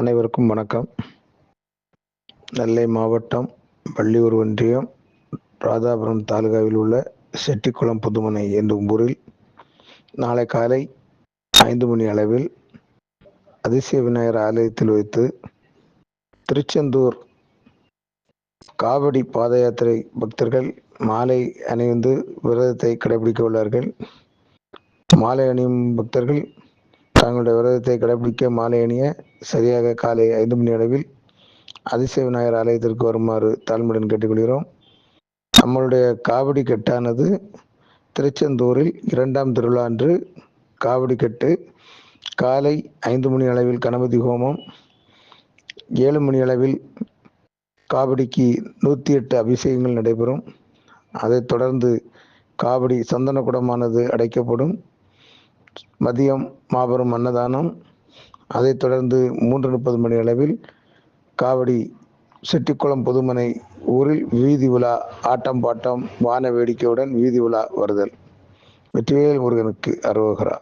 அனைவருக்கும் வணக்கம். நெல்லை மாவட்டம் வள்ளியூர் ஒன்றியம் ராதாபுரம் தாலுகாவில் உள்ள செட்டிக்குளம் புதுமனை என்னும் ஊரில் நாளை காலை ஐந்து மணி அளவில் அதிசய விநாயகர் ஆலயத்தில் வைத்து திருச்செந்தூர் காவடி பாத யாத்திரை பக்தர்கள் மாலை அணிந்து விரதத்தை கடைபிடிக்க உள்ளார்கள். மாலை அணியும் பக்தர்கள் தங்களுடைய விரதத்தை கடைபிடிக்க மாலை அணிய சரியாக காலை ஐந்து மணி அளவில் அதிசய விநாயகர் ஆலயத்திற்கு வருமாறு தாழ்மையுடன் கேட்டுக்கொள்கிறோம். நம்மளுடைய காவடி கட்டானது திருச்செந்தூரில் இரண்டாம் திருவிழா அன்று காவடி கட்டு காலை ஐந்து மணி அளவில் கணபதி ஹோமம் ஏழு மணி அளவில் காவடிக்கு நூற்றி எட்டு அபிஷேகங்கள் நடைபெறும். அதைத் தொடர்ந்து காவடி சந்தன குடமானது அடைக்கப்படும். மதியம் மாபெரும் அன்னதானம். அதைத் தொடர்ந்து மூன்று முப்பது மணி அளவில் காவடி செட்டிக்குளம் பொதுமனை ஊரில் வீதி உலா ஆட்டம் பாட்டம் வான வேடிக்கையுடன் வீதி உலா வருதல். வெற்றிவேல் முருகனுக்கு அரோகரா